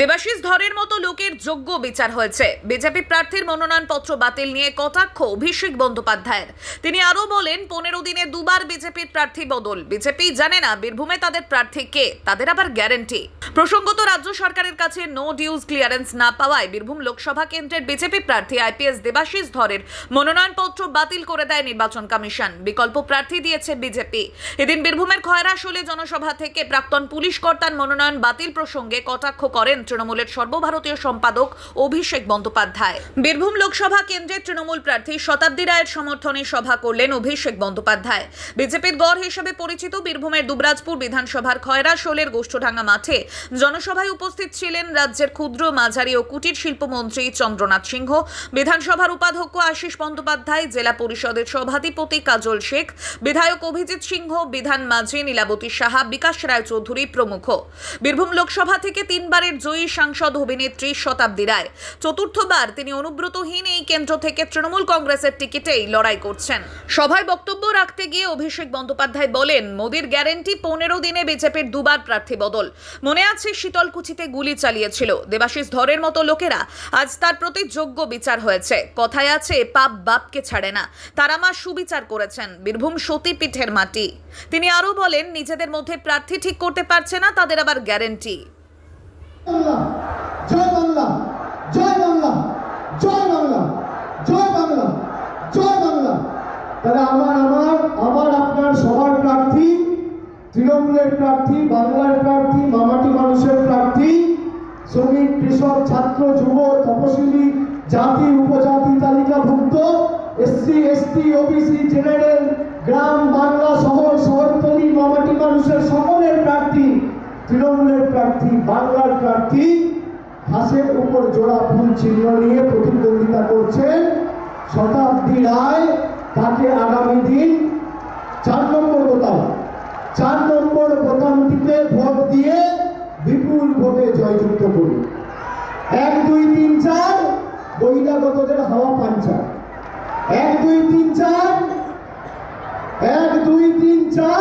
দেবাশিস ধরের মতো লোকের যোগ্য বিচার হয়েছে। বিজেপি প্রার্থীর মনোনয়নপত্র বাতিল নিয়ে কটাক্ষ অভিষেক বন্দ্যোপাধ্যায়ের। তিনি আরও বলেন, পনেরো দিনে দুবার বিজেপির প্রার্থী বদল। বিজেপি জানে না বীরভূমে তাদের প্রার্থী কে, তাদের আবার গ্যারেন্টি। প্রসঙ্গত, রাজ্য সরকারের কাছে নো ডিউজ ক্লিয়ারেন্স না পাওয়ায় বীরভূম লোকসভা কেন্দ্রের বিজেপি প্রার্থী আইপিএস দেবাশিস ধরের মনোনয়নপত্র বাতিল করে দেয় নির্বাচন কমিশন। বিকল্প প্রার্থী দিয়েছে বিজেপি। এদিন বীরভূমের খয়রাশোলে জনসভা থেকে প্রাক্তন পুলিশ কর্তার মনোনয়ন বাতিল প্রসঙ্গে কটাক্ষ করেন তৃণমূলের সর্বভারতীয় সম্পাদক অভিষেক বন্দ্যোপাধ্যায়। বীরভূম লোকসভা কেন্দ্রের তৃণমূল প্রার্থী শতাব্দী রায়ের সমর্থনে সভা করলেন অভিষেক বন্দ্যোপাধ্যায়। বিজেপির গড় হিসেবে পরিচিত বীরভূমের দুবরাজপুর বিধানসভার খয়রাশোলের গোষ্ঠডাঙ্গা মাঠে জনসভায় উপস্থিত ছিলেন রাজ্যের ক্ষুদ্র, মাঝারি ও কুটির শিল্পমন্ত্রী চন্দ্রনাথ সিংহ, বিধানসভার উপাধ্যক্ষ আশিস বন্দ্যোপাধ্যায়, জেলা পরিষদের সভাধিপতি কাজল শেখ, বিধায়ক অভিজিৎ সিংহ, বিধান মাঝি নীলাবতী সাহা, বিকাশ রায় চৌধুরী প্রমুখ। বীরভূম লোকসভা থেকে তিনবারের জয়ী সাংসদ অভিনেত্রী শতাব্দী রায়। চতুর্থবার তিনি অনুব্রতহীন এই কেন্দ্র থেকে তৃণমূল কংগ্রেসের টিকিটেই লড়াই করছেন। সভায় বক্তব্য রাখতে গিয়ে অভিষেক বন্দ্যোপাধ্যায় বলেন, মোদীর গ্যারেন্টি পনেরো দিনে বিজেপির দুবার প্রার্থী বদল। মনে আছে, শীতলকুচিতে গুলি চালিয়েছিল। দেবাশিস ধরের মতো লোকেরা আজ তার প্রতি যোগ্য বিচার হয়েছে। কথায় আছে, পাপ বাপকে ছাড়ে না। তারা মা সুবিচার করেছেন বীরভূম সতীপীঠের মাটি। তিনি আরও বলেন, নিজেদের মধ্যে প্রার্থী ঠিক করতে পারছে না, তাদের আবার গ্যারেন্টি। তৃণমূলের প্রার্থী, শ্রমিক, কৃষক, ছাত্র, যুব, তপশিলি, জাতি, উপজাতি তালিকাভুক্ত, এসসি, এসটি, ওবিসি, জেনারেল, গ্রাম, বাংলা, শহর, শহরতলি, মামাটি মানুষের সকলের প্রার্থী, তৃণমূলের প্রার্থী বাংলার প্রার্থী ঘাসের উপর জোড়া ফুল চিহ্ন নিয়ে প্রতিদ্বন্দ্বিতা করছেন শতাব্দী রায়। তাকে আগামী দিন চার নম্বর বোতাম, চার নম্বর বোতামটিতে ভোট দিয়ে বিপুল ভোটে জয়যুক্ত করুন। এক, দুই, তিন, চার, বহিরাগতদের হাওয়া পাঞ্চা এক, দুই, তিন, চার, এক, দুই, তিন, চার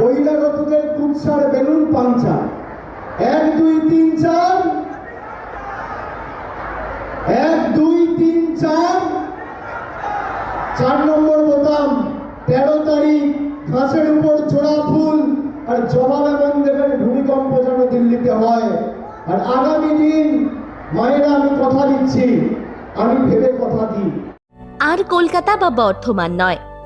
বহিরাগতদের কুৎসার বেলুন পাঞ্চা এক, দুই, তিন, চার। এক, দুই, তিন, চার। চার নম্বর বোতাম, তেরো তারিখ, ঘাসের উপর জোড়া ফুল আর জবাব এবং দেবেন ভূমিকম্প যেন দিল্লিতে হয়। আর আগামী দিন, মায়েরা, আমি কথা দিচ্ছি। আমি ভেবে কথা দিই। আর কলকাতা বা বর্ধমান নয়।